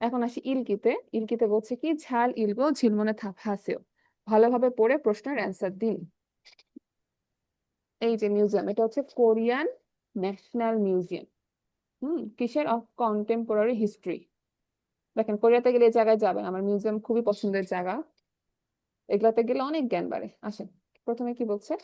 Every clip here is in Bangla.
এখন আসি ইলকিতে ইলকিতে বলছে কি ঝাল ইলগো ঝিলমনে থাফাসেও ভালোভাবে পড়ে প্রশ্নের অ্যান্সার দিন এই যে মিউজিয়াম এটা হচ্ছে কোরিয়ান ন্যাশনাল মিউজিয়াম হুম কিসের অফ কন্টেম্পোরারি হিস্ট্রি দেখেন কোরিয়াতে গেলে এই জায়গায় যাবেন আমার মিউজিয়াম খুবই পছন্দের জায়গা এগুলাতে গেলে অনেক জ্ঞান বাড়ে আসেন প্রথমে কি বলছে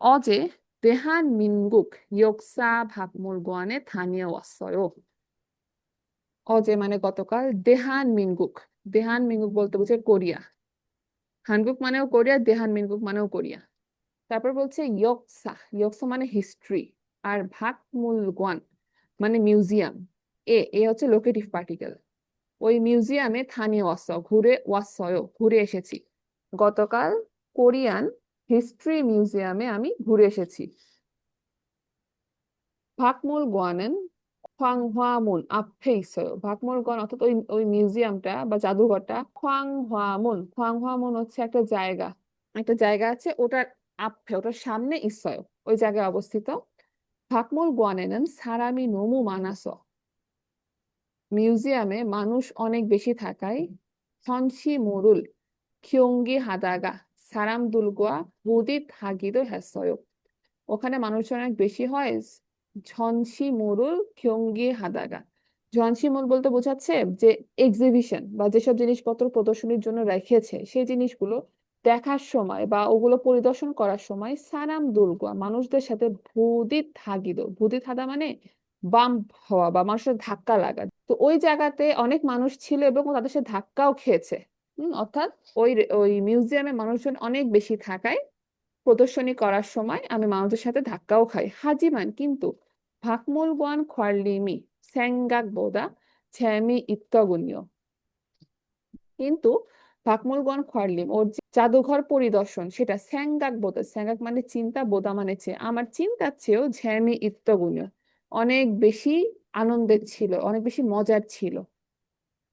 어제 대한민국 역사 박물관에 다녀왔어요. 어제 মানে গতকাল দেহান মিনগুক। দেহানমিনগুক দেহানমিনগুক বলতে বোঝে কোরিয়া। হানগুক মানেও কোরিয়া দেহানমিনগুক মানেও কোরিয়া। তারপর বলছে ইয়কসা। ইয়কসা মানে হিস্ট্রি আর ভাকমুলগওয়ান মানে মিউজিয়াম এ এ হচ্ছে লোকেটিভ পার্টিকেল ওই মিউজিয়ামে থানিয়ে ওয়াস, ঘুরে ওয়াসয়, ঘুরে এসেছি। গতকাল কোরিয়ান হিস্ট্রি মিউজিয়ামে আমি ঘুরে এসেছি। ভাকমুলগওয়ানেন খোয়াংহোয়ামুন হোয়ামুন আফেইসয় ভাকমোরগণ, অর্থাৎ ওই ওই মিউজিয়ামটা বা জাদুঘরটা হোয়াং হোয়ামুন হচ্ছে একটা জায়গা। একটা জায়গা আছে, ওটার আফে ওটার সামনে ইসয় ওই জায়গায় অবস্থিত। সারামি নোমু মানাস। মিউজিয়ামে মানুষ অনেক বেশি থাকায়, সনসি মরুল, খিয়ঙ্গি হাদাগা, সারাম দুলগোয়া, বুদিত হাগিদ হ্যাসয় ওখানে মানুষজন অনেক বেশি হয় ঝনসি মোরুল খিয়ঙ্গি হাদাগা। ঝনসি মোল বলতে বোঝাচ্ছে যে এক্সিবিশন বা যেসব জিনিসপত্র প্রদর্শনীর জন্য রেখেছে, সেই জিনিসগুলো দেখার সময় বা ওগুলো পরিদর্শন করার সময় সারাম দুর্গা, মানুষদের সাথে ভূদি হাগিদ ভূদি থাদা মানে বাম হওয়া বা মানুষের ধাক্কা লাগা। তো ওই জায়গাতে অনেক মানুষ ছিল এবং তাদের সাথে ধাক্কাও খেয়েছে। অর্থাৎ ওই ওই মিউজিয়ামে মানুষজন অনেক বেশি থাকায় প্রদর্শনী করার সময় আমি মানুষের সাথে ধাক্কাও খাই। হাজিমান কিন্তু 박물관 관림이 생각보다 재미있더군요. কিন্তু 박물관 관림 ওর যে জাদুঘর পরিদর্শন সেটা 생각보다 생각 মানে চিন্তা বোধা মানে চেয়ে আমার চিন্তার চেয়েও 재미있더군요. অনেক বেশি আনন্দের ছিল অনেক বেশি মজার ছিল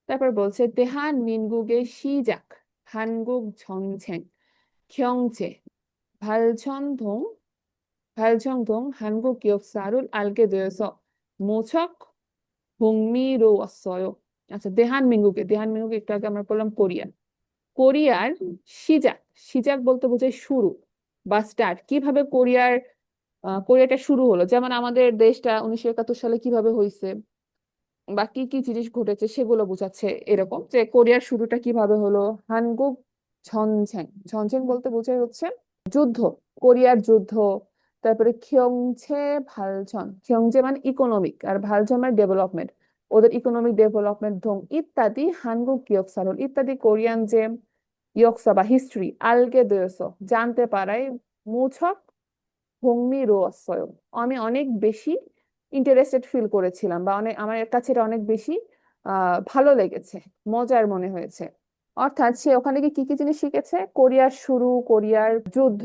তারপর বলছে 대한민국의 시작 한국 전쟁 경제 발전동 발전동 한국 역사를 알게 되어서 무척 흥미로웠어요. আচ্ছা দেহানমিঙ্গুকে দেহানমিঙ্গুকে একটু আগে আমরা বললাম কোরিয়া কোরিয়ার সিজাক সিজাক বলতে বোঝায় শুরু বা স্টার্ট কিভাবে কোরিয়ার আহ, কোরিয়াটা শুরু হলো যেমন আমাদের দেশটা উনিশশো একাত্তর সালে কিভাবে হয়েছে বা কি কি জিনিস ঘটেছে সেগুলো বোঝাচ্ছে এরকম যে কোরিয়ার শুরুটা কিভাবে হলো হানগুক ঝনঝেং ঝনঝেং বলতে বোঝায় হচ্ছে যুদ্ধ কোরিয়ার যুদ্ধ তারপরে খিয়ংছে ভালছন খিয়ংজে মানে ইকোনমিক আর ভালঝন মানে ডেভেলপমেন্ট ওদের ইকোনমিক ডেভেলপমেন্ট ধং ইত্যাদি হানগুক ইয়কসারল, ইত্যাদি কোরিয়ান যে ইয়কসা বা হিস্ট্রি আলগে দয়স জানতে পারায় মুছক হংমি রোয়াসয় আমি অনেক বেশি ইন্টারেস্টেড ফিল করেছিলাম বা অনেক আমার কাছে এটা অনেক বেশি ভালো লেগেছে, মজার মনে হয়েছে। অর্থাৎ সে ওখানে গিয়ে কি কি জিনিস শিখেছে? কোরিয়ার শুরু, কোরিয়ার যুদ্ধ,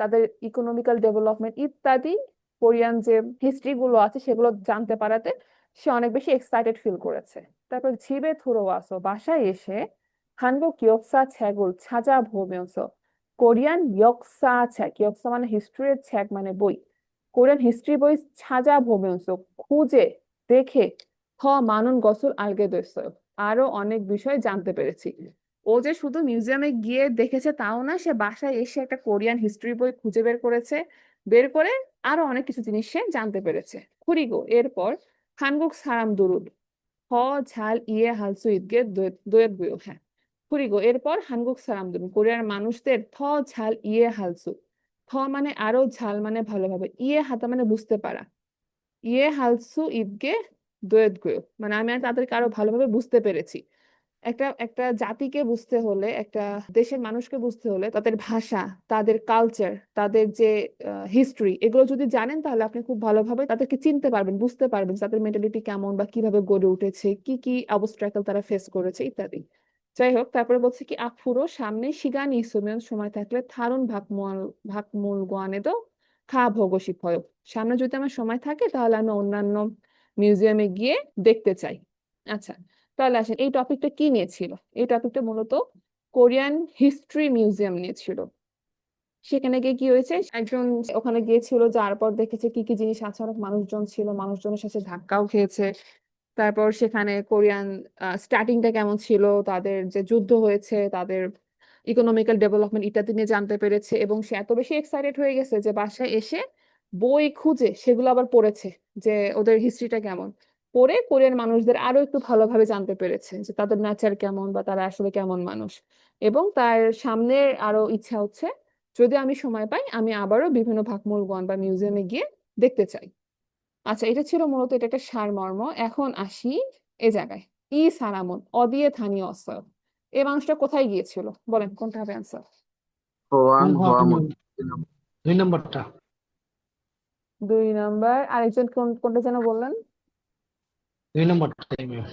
তাদের ইকোনমিক্যাল ডেভেলপমেন্ট ইত্যাদি। কোরিয়ান যে হিস্ট্রি গুলো আছে সেগুলো জানতে পারাতে সে অনেক বেশি এক্সাইটেড ফিল করেছে। তারপর ঝিবে থুরোয়াসো বাসায় এসে হানবুক কিয়কসা ছ্যাগুল, ছাজা ভোমিয়সো কোরিয়ান ইয়কসা ছ্যাগ, ইয়কসা মানে হিস্ট্রির ছ্যাক মানে বই। কোরিয়ান হিস্ট্রি বই ছাজা ভোমিয়সো খুঁজে দেখে হ মানুন গসুল আলগে দৈস আরও অনেক বিষয় জানতে পেরেছি। ও যে শুধু মিউজিয়ামে গিয়ে দেখেছে তাও না, সে বাসায় এসে একটা কোরিয়ান হিস্ট্রি বই খুঁজে বের করেছে। বের করে আরও অনেক কিছু জিনিস সে জানতে পেরেছে। খুরিগো, এরপর খানগুক সারাম দুরুদ, হ ঝাল ইয়ে হালসু ইদগে দোয়েত গুয়ো হ্যাঁ। খুরিগো, এরপর হানগুক সারাম দুরুদ, কোরিয়ার মানুষদের থ ঝাল ইয়ে হালসু থ মানে আরও ঝাল মানে ভালোভাবে ইয়ে হাতা মানে বুঝতে পারা। ইয়ে হালসু ইদগে দোয়েদ গুয়ো মানে আমি তাদেরকে আরও ভালোভাবে বুঝতে পেরেছি। একটা একটা জাতিকে বুঝতে হলে, একটা দেশের মানুষকে বুঝতে হলে তাদের ভাষা, তাদের কালচার তাদের যে হিস্ট্রি এগুলো যদি জানেন তাহলে আপনি খুব ভালোভাবে তাদেরকে চিনতে পারবেন, বুঝতে পারবেন তাদের মেন্টালিটি কেমন বা কীভাবে গড়ে উঠেছে, কি কি অবস্ট্রাকল তারা ফেস করেছে, ইত্যাদি। যাই হোক, তারপরে বলছে কি, আফুরো, সামনে শিগানি সুমেন সময় থাকলে থারুন ভাকমূল ভাকমুল গোয়ানে তো খা ভোগসী ভয় সামনে যদি আমার সময় থাকে তাহলে আমি অন্যান্য মিউজিয়ামে গিয়ে দেখতে চাই। আচ্ছা তাহলে আসেন, এই টপিকটা কি নিয়েছিল? এই টপিকটা মূলত কোরিয়ান হিস্ট্রি মিউজিয়াম নিয়েছিল। সেখানে গিয়ে কি হয়েছে? একজন ওখানে গিয়েছিল, যার পর দেখেছে কি কি জিনিস আছে, অনেক মানুষজন ছিল, মানুষজনের সাথে ধাক্কাও খেয়েছে। তারপর সেখানে কোরিয়ান স্টার্টিংটা কেমন ছিল, তাদের যে যুদ্ধ হয়েছে, তাদের ইকোনমিক্যাল ডেভেলপমেন্ট ইত্যাদি নিয়ে জানতে পেরেছে এবং সে এত বেশি এক্সাইটেড হয়ে গেছে যে বাসায় এসে বই খুঁজে, সেগুলো আবার পড়েছে যে ওদের হিস্ট্রিটা কেমন। পড়ে কোরিয়ান মানুষদের আরও একটু ভালোভাবে জানতে পেরেছে যে তাদের নেচার কেমন বা তারা আসলে কেমন মানুষ। এবং তার সামনের আরও ইচ্ছা হচ্ছে যদি আমি সময় পাই আমি আবারও বিভিন্ন ভাকমূলগণ বা মিউজিয়ামে গিয়ে দেখতে চাই। আচ্ছা এটা ছিল মূলত এটা একটা সারমর্ম। এখন আসি এ জায়গায়। ই সারামন অদিয়ে থানীয় অসর এই মানুষটা কোথায় গিয়েছিল? বলেন কোনটা হবে অ্যান্সার দুই নম্বরটা। দুই নাম্বার আরেকজন কোন কোনটা যেন বললেন? দুই নম্বরটা মিম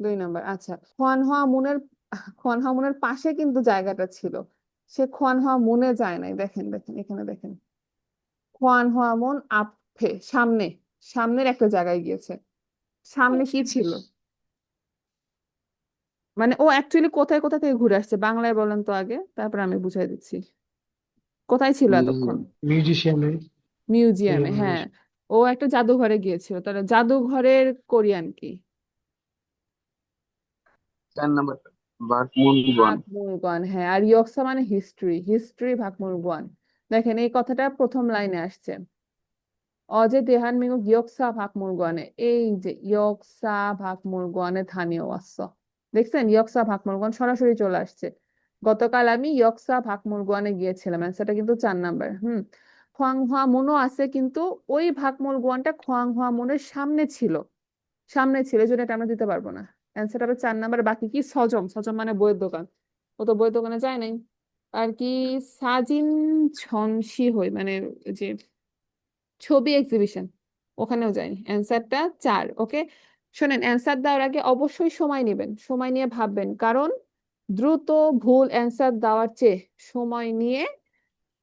দুই নাম্বার আচ্ছা। খোয়ানহোয়া মুনের খোয়ানহোয়া মুনের পাশে কিন্তু জায়গাটা ছিল। সে খোয়ানহোয়া মুনে যায় নাই। দেখেন দেখেন এখানে দেখেন। খোয়ানহোয়া মুন আপে সামনে সামনের একটা জায়গায় গিয়েছে। সামনে কি ছিল? মানে ও অ্যাকচুয়ালি কোথায় কোথা থেকে ঘুরে আসছে? বাংলায় বলেন তো আগে তারপর আমি বুঝাই দিচ্ছি। কোথায় ছিল এতক্ষণ? মিউজিশিয়ামে মিউজিয়ামে হ্যাঁ। ও একটা জাদুঘরে গিয়েছিল তাহলে জাদুঘরের কোরিয়ান কি? চার হ্যাঁ আর ইয়কসা মানে হিস্ট্রি হিস্ট্রি ভাকমুরগুয়ান দেখেন এই কথাটা প্রথম লাইনে আসছে। অজে দেহান মিঙ্গু ইয়কসা ভাকমুরগুয়ানে এই যে ইয়কসা ভাকমুরগুয়ানে থানীয় ওয়াস্য দেখছেন ইয়কসা ভাকমুরগুয়ান সরাসরি চলে আসছে। গতকাল আমি ইয়কসা ভাকমুরগুয়ানে গিয়েছিলাম অ্যান্সারটা কিন্তু চার নাম্বার হুম। খোয়াংহোয়া মুনও আছে, কিন্তু ওই ভাগমূল গুয়ানটা খোয়াং খোয়াংহোয়া মনের সামনে ছিল। সামনে ছিল, এই জন্য এটা আমরা দিতে পারব না। অ্যান্সারটা হবে চার নাম্বার, বাকি কি? সজম। সজম মানে বইয়ের দোকান। ও তো বইয়ের দোকানে যায় নাই। আর কি? সাজিন ঝনসি হই মানে যে ছবি এক্সিবিশন ওখানেও যায়নি। অ্যান্সারটা চার ওকে শোনেন অ্যান্সার দেওয়ার আগে অবশ্যই সময় নেবেন। সময় নিয়ে ভাববেন। কারণ দ্রুত ভুল অ্যান্সার দেওয়ার চেয়ে সময় নিয়ে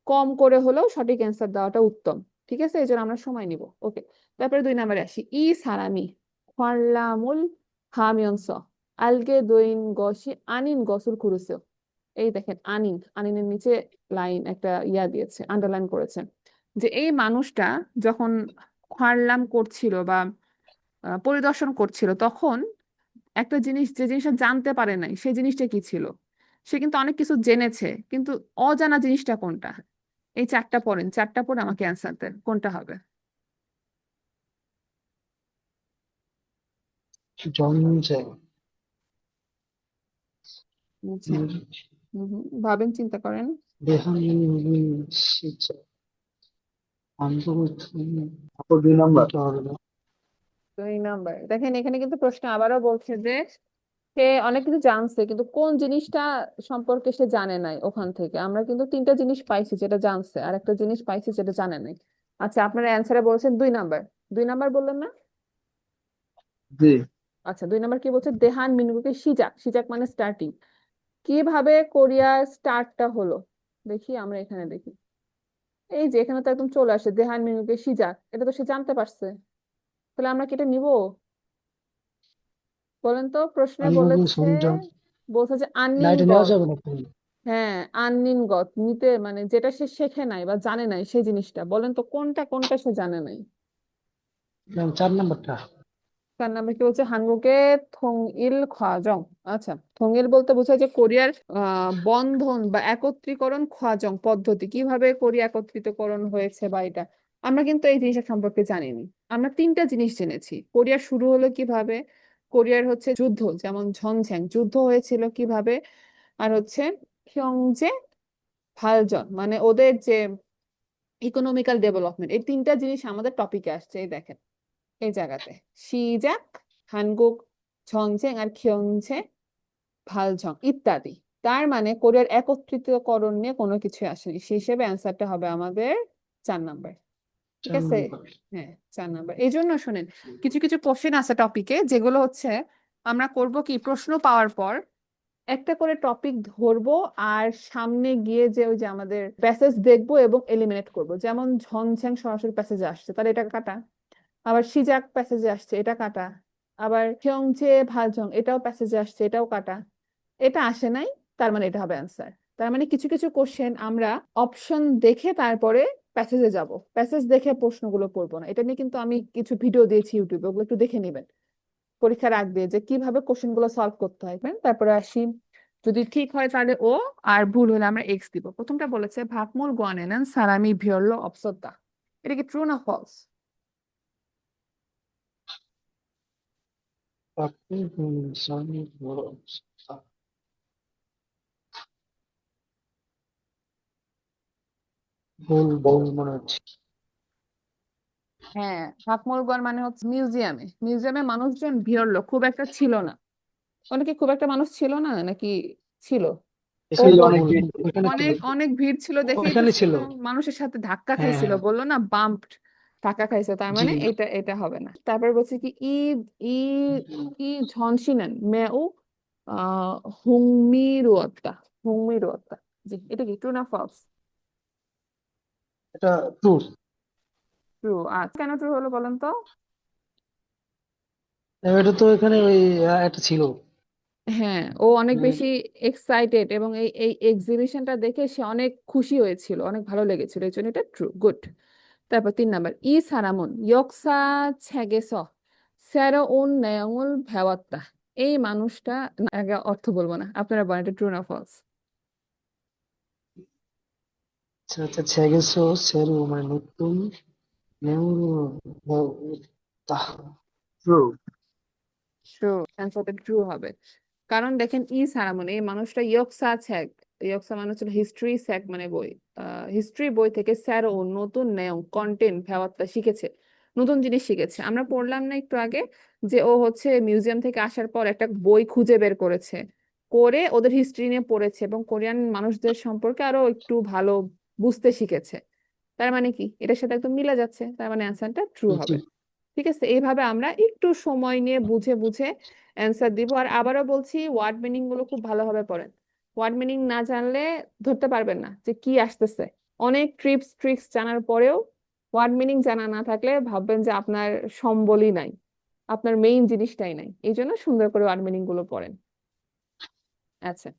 কম করে হলেও সঠিক অ্যান্সার দেওয়াটা উত্তম। ঠিক আছে? এই জন্য আমরা সময় নিব। ওকে তারপরে দুই নম্বরে আসি। ই সারামি খোয়াল্লামুল হামিয়নস। আলগে দইন গসি আনিন গসুল কুরুসেও। এই দেখেন, আনিন। আনিনের নিচে লাইন একটা ইয়া দিয়েছে আন্ডারলাইন করেছে। যে এই মানুষটা যখন খোয়ারলাম করছিল বা পরিদর্শন করছিল, তখন একটা জিনিস, যে জিনিসটা জানতে পারে নাই সেই জিনিসটা কি ছিল? সে কিন্তু অনেক কিছু জেনেছে, কিন্তু অজানা জিনিসটা কোনটা? এই চারটা পড়েন চারটা পড়ে আমাকে অ্যান্সার দেন কোনটা হবে? ভাবেন চিন্তা করেন। দুই নাম্বার। দেখেন এখানে কিন্তু প্রশ্ন আবারও বলছে যে সে অনেক কিছু জানছে কিন্তু কোন জিনিসটা সম্পর্কে সে জানে নাই ওখান থেকে? আমরা কিন্তু তিনটা জিনিস পাইছি যেটা জানছে আর একটা জিনিস পাইছি যেটা জানে নাই। আচ্ছা আপনার অ্যান্সারে বলছেন দুই নাম্বার। দুই নাম্বার বললেন না? জি। আচ্ছা দুই নাম্বার কি বলছে? দেহান মিনুকে সিজাক সিজাক মানে স্টার্টিং কীভাবে কোরিয়ার স্টার্টটা হলো? দেখি আমরা এখানে দেখি। এই যে এখানে তো একদম চলে আসে দেহান মিনুকে সিজাক। এটা তো সে জানতে পারছে। তাহলে আমরা কি এটা নিব? বলেন তো প্রশ্নে বলেছে বলছে যে আননিনগত হ্যাঁ আননিনগত নিতে মানে যেটা সে শেখে নাই বা জানে নাই সেই জিনিসটা। বলেন তো কোনটা কোনটা সে জানে নাই? চার নম্বরটা। কি বলছে? হাঙ্গুকে থং ইল আচ্ছা থং ইল বলতে বোঝায় যে কোরিয়ার বন্ধন বা একত্রীকরণ খোয়াজং পদ্ধতি। কীভাবে কোরিয়া একত্রিতকরণ হয়েছে বা এটা? আমরা কিন্তু এই জিনিসটা সম্পর্কে জানিনি। আমরা তিনটা জিনিস জেনেছি। কোরিয়া শুরু হলো কীভাবে? কোরিয়ার হচ্ছে যুদ্ধ, যেমন ঝনঝ্যাং যুদ্ধ হয়েছিল কীভাবে? আর হচ্ছে খিয়ংজে ভালজন মানে ওদের যে ইকোনমিক্যাল ডেভেলপমেন্ট এই তিনটা জিনিস আমাদের টপিকে আসছে, এই দেখেন, এই জায়গাতে। সিজাক হানগুক, ঝনঝেং আর খিয়ংঝে ভালঝং ইত্যাদি। তার মানে কোরিয়ার একত্রিতকরণ নিয়ে কোনো কিছু আসেনি। সেই হিসেবে অ্যান্সারটা হবে আমাদের চার নাম্বার। ঠিক আছে? হ্যাঁ চার নাম্বার এই জন্য শোনেন কিছু কিছু কোশ্চেন আছে টপিকে যেগুলো হচ্ছে আমরা করব কি প্রশ্ন পাওয়ার পর একটা করে টপিক ধরবো আর সামনে গিয়ে যে ওই যে আমাদের প্যাসেজ দেখব এবং এলিমিনেট করব। যেমন ঝনঝ্যাং সরাসরি প্যাসেজে আসছে তাহলে এটা কাটা। আবার সিজাক প্যাসেজে আসছে এটা কাটা। আবার খিয়ংচে ভালঝং এটাও প্যাসেজে আসছে এটাও কাটা। এটা আসে নাই তার মানে এটা হবে অ্যান্সার তার মানে কিছু কিছু কোশ্চেন আমরা অপশন দেখে তারপরে প্যাসেজে যাব। প্যাসেজ দেখে প্রশ্নগুলো পড়ব না। এটা নিয়ে কিন্তু আমি কিছু ভিডিও দিয়েছি ইউটিউবে ওগুলো একটু দেখে নেবেন। পরীক্ষার আগ দিয়ে যে কীভাবে কোশ্চেনগুলো সলভ করতে হয়। হ্যাঁ, তারপরে আসি। যদি ঠিক হয় তাহলে ও আর ভুল হলে আমরা এক্স দিব। প্রথমটা বলেছে ভাকমুল গনেনান সারামি ভিয়র্ল অপসদ্দা এটা কি ট্রু না ফলস ভাকমুল গনেনান সারামি ভিয়র্ল অপসদ্দা বল মনে হচ্ছে। হ্যাঁ সাতমহলগড় মানে হচ্ছে মিউজিয়ামে মিউজিয়ামে মানুষজন ভিড় লোক খুব একটা ছিল না। অনেকে খুব একটা মানুষ ছিল না নাকি ছিল? অনেক অনেক ভিড় ছিল দেখে ছিল। মানুষের সাথে ধাক্কা হ্যাঁ, খাইছিল হ্যাঁ। বলল না বাম্পড ধাক্কা খাইছে তার মানে এটা এটা হবে না। তারপর বলছে কি ই ই ই আহ মেউ হুংমিরুয়ত্তা হুংমিরুয়ত্তা জি এটা কি ট্রু না ফলস এটা ট্রু ট্রু আর কেন ট্রু হলো বলেন তো এটা তো এখানে ওই আহ, একটা ছিল হ্যাঁ ও অনেক হুম। বেশি এক্সাইটেড এবং এই এই এক্সিবিশনটা দেখে সে অনেক খুশি হয়েছিল অনেক ভালো লেগেছিল এই জন্য এটা ট্রু গুড তারপর তিন নাম্বার 이 사람은 역사책에서 새로운 내용을 배웠다. এই মানুষটা না, আগে অর্থ বলবো না আপনারা বলেন এটা ট্রু না ফলস আচ্ছা আচ্ছা 책에서 새로 মানে নতুন নেউরু তা ট্রু ট্রু অ্যান্সারটা ট্রু হবে কারণ দেখেন ই সারামন এই মানুষটা ইয়কসা ছ্যাক ইয়কসা মানে হচ্ছে হিস্ট্রি স্যাক মানে বই হিস্ট্রি বই থেকে স্যার ও নতুন নেয়ং কন্টেন্ট ভেওয়াত্তা শিখেছে নতুন জিনিস শিখেছে আমরা পড়লাম না একটু আগে যে ও হচ্ছে মিউজিয়াম থেকে আসার পর একটা বই খুঁজে বের করেছে করে ওদের হিস্ট্রি নিয়ে পড়েছে এবং কোরিয়ান মানুষদের সম্পর্কে আরো একটু ভালো বুঝতে শিখেছে। তার মানে কি? এটার সাথে একদম মিলে যাচ্ছে। তার মানে অ্যান্সারটা ট্রু হবে। ঠিক আছে? এইভাবে আমরা একটু সময় নিয়ে বুঝে বুঝে অ্যান্সার দিব। আর আবারও বলছি ওয়ার্ড মিনিংগুলো খুব ভালোভাবে পড়েন। ওয়ার্ড মিনিং না জানলে ধরতে পারবেন না যে কি আসতেছে। অনেক ট্রিপস ট্রিক্স জানার পরেও ওয়ার্ড মিনিং জানা না থাকলে ভাববেন যে আপনার সম্বলই নাই। আপনার মেইন জিনিসটাই নাই। এই জন্য সুন্দর করে ওয়ার্ড মিনিংগুলো পড়েন। আচ্ছা।